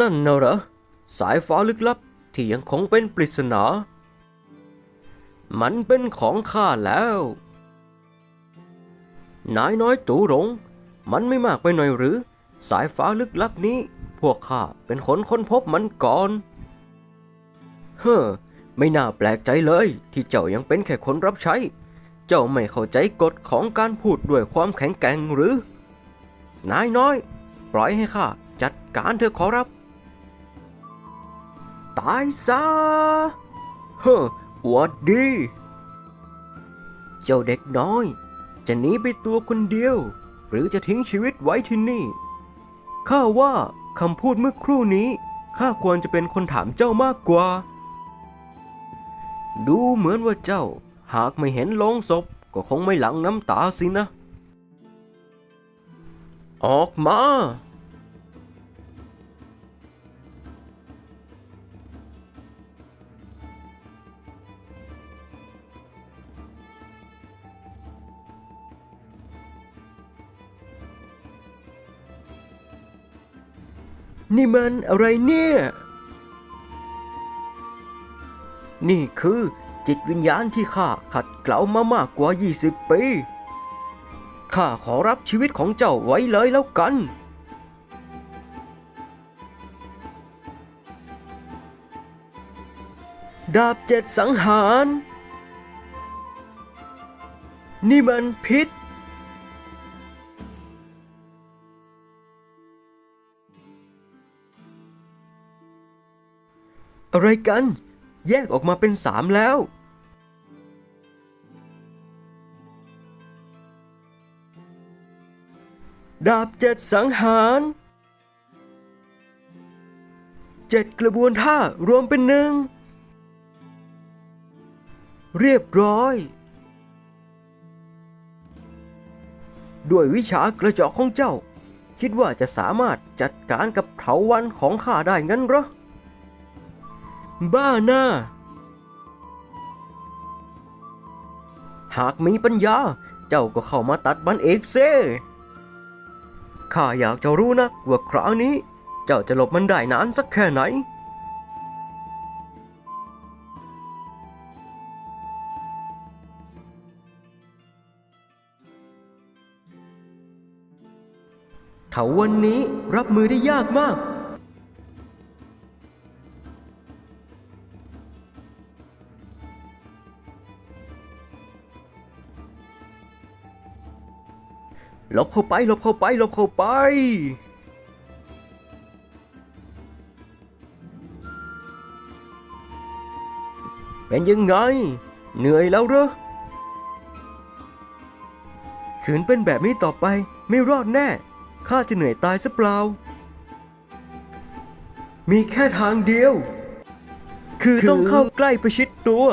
นั่นน่ะเหรอ สายฟ้าลึกลับที่ยังคงเป็นปริศนา มันเป็นของข้าแล้ว นายน้อยตู่หลง มันไม่มากไปหน่อยหรือ สายฟ้าลึกลับนี้ พวกข้าเป็นคนค้นพบมันก่อน เฮ้อไม่น่าแปลกใจเลยที่เจ้ายังเป็นแค่คนรับใช้ เจ้าไม่เข้าใจกฎของการพูดด้วยความแข็งแกร่งหรือ นายน้อย ปล่อยให้ข้าจัดการเธอขอรับายซะเฮ้อวดดี เจ้าเด็กน้อย จะหนีไปตัวคนเดียว หรือจะทิ้งชีวิตไว้ที่นี่ข้าว่าคำพูดเมื่อครู่นี้ข้าควรจะเป็นคนถามเจ้ามากกว่า ดูเหมือนว่าเจ้า หากไม่เห็นโลงศพก็คงไม่หลังน้ำตาสินะ ออกมา นี่มันอะไรเนี่ย นี่คือจิตวิญญาณที่ข้าขัดเกลามามากกว่า 20 ปี ข้าขอรับชีวิตของเจ้าไว้เลยแล้วกัน ดาบเจ็ดสังหาร นี่มันพิษ อะไรกัน แยกออกมาเป็นสามแล้ว ดาบเจ็ดสังหารเจ็ดกระบวนท่ารวมเป็นหนึ่ง เรียบร้อย ด้วยวิชากระจอกของเจ้า คิดว่าจะสามารถจัดการกับเถาวันของข้าได้งั้นหรอ บ้าหน้า หากมีปัญญา เจ้าก็เข้ามาตัดมันเองเซ่ข้าอยากจะรู้นักว่าคราวนี้ เจ้าจะหลบมันได้นานสักแค่ไหน เถาวันนี้รับมือได้ยากมาก หลบเข้าไปหลบเข้าไปหลบเข้าไปเป็นยังไง เหนื่อยแล้วเหรอขืนเป็นแบบนี้ต่อไปไม่รอดแน่ ข้าจะเหนื่อยตายซะเปล่า มีแค่ทางเดียว คือต้องเข้าใกล้ประชิดตัว